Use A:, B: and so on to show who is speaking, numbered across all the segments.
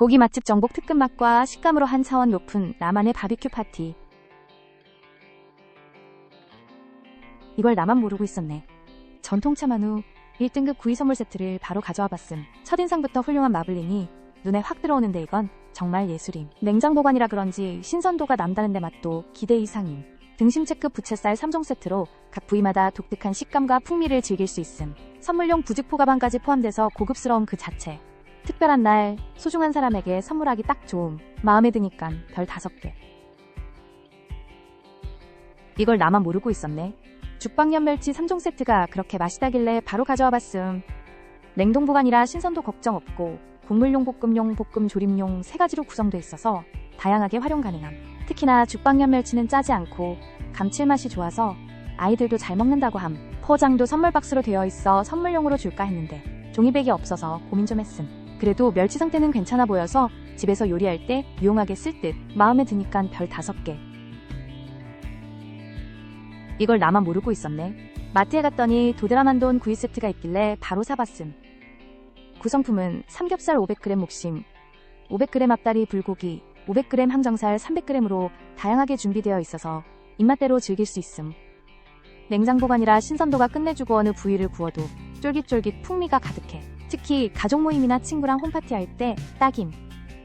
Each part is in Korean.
A: 고기 맛집 정복 특급 맛과 식감으로 한 차원 높은 나만의 바비큐 파티. 이걸 나만 모르고 있었네. 전통차 만우 1등급 구이 선물 세트를 바로 가져와 봤음. 첫인상부터 훌륭한 마블링이 눈에 확 들어오는데 이건 정말 예술임. 냉장 보관이라 그런지 신선도가 남다른데 맛도 기대 이상임. 등심 체크 부채살 3종 세트로 각 부위마다 독특한 식감과 풍미를 즐길 수 있음. 선물용 부직포 가방까지 포함돼서 고급스러움 그 자체. 특별한 날, 소중한 사람에게 선물하기 딱 좋음. 마음에 드니깐 별 5개. 이걸 나만 모르고 있었네. 죽방면 멸치 3종 세트가 그렇게 맛있다길래 바로 가져와 봤음. 냉동 보관이라 신선도 걱정 없고 국물용 볶음용 볶음 조림용 세 가지로 구성돼 있어서 다양하게 활용 가능함. 특히나 죽방면 멸치는 짜지 않고 감칠맛이 좋아서 아이들도 잘 먹는다고 함. 포장도 선물 박스로 되어 있어 선물용으로 줄까 했는데 종이백이 없어서 고민 좀 했음. 그래도 멸치 상태는 괜찮아 보여서 집에서 요리할 때 유용하게 쓸 듯 마음에 드니깐 별 5개. 이걸 나만 모르고 있었네. 마트에 갔더니 도드라만돈 구이 세트가 있길래 바로 사봤음. 구성품은 삼겹살 500g 목심, 500g 앞다리 불고기, 500g 항정살 300g으로 다양하게 준비되어 있어서 입맛대로 즐길 수 있음. 냉장 보관이라 신선도가 끝내주고 어느 부위를 구워도 쫄깃쫄깃 풍미가 가득해. 특히 가족 모임이나 친구랑 홈파티 할 때 딱임.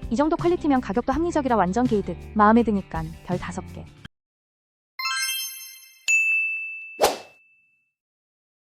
A: 이 정도 퀄리티면 가격도 합리적이라 완전 게이득. 마음에 드니깐 별 5개.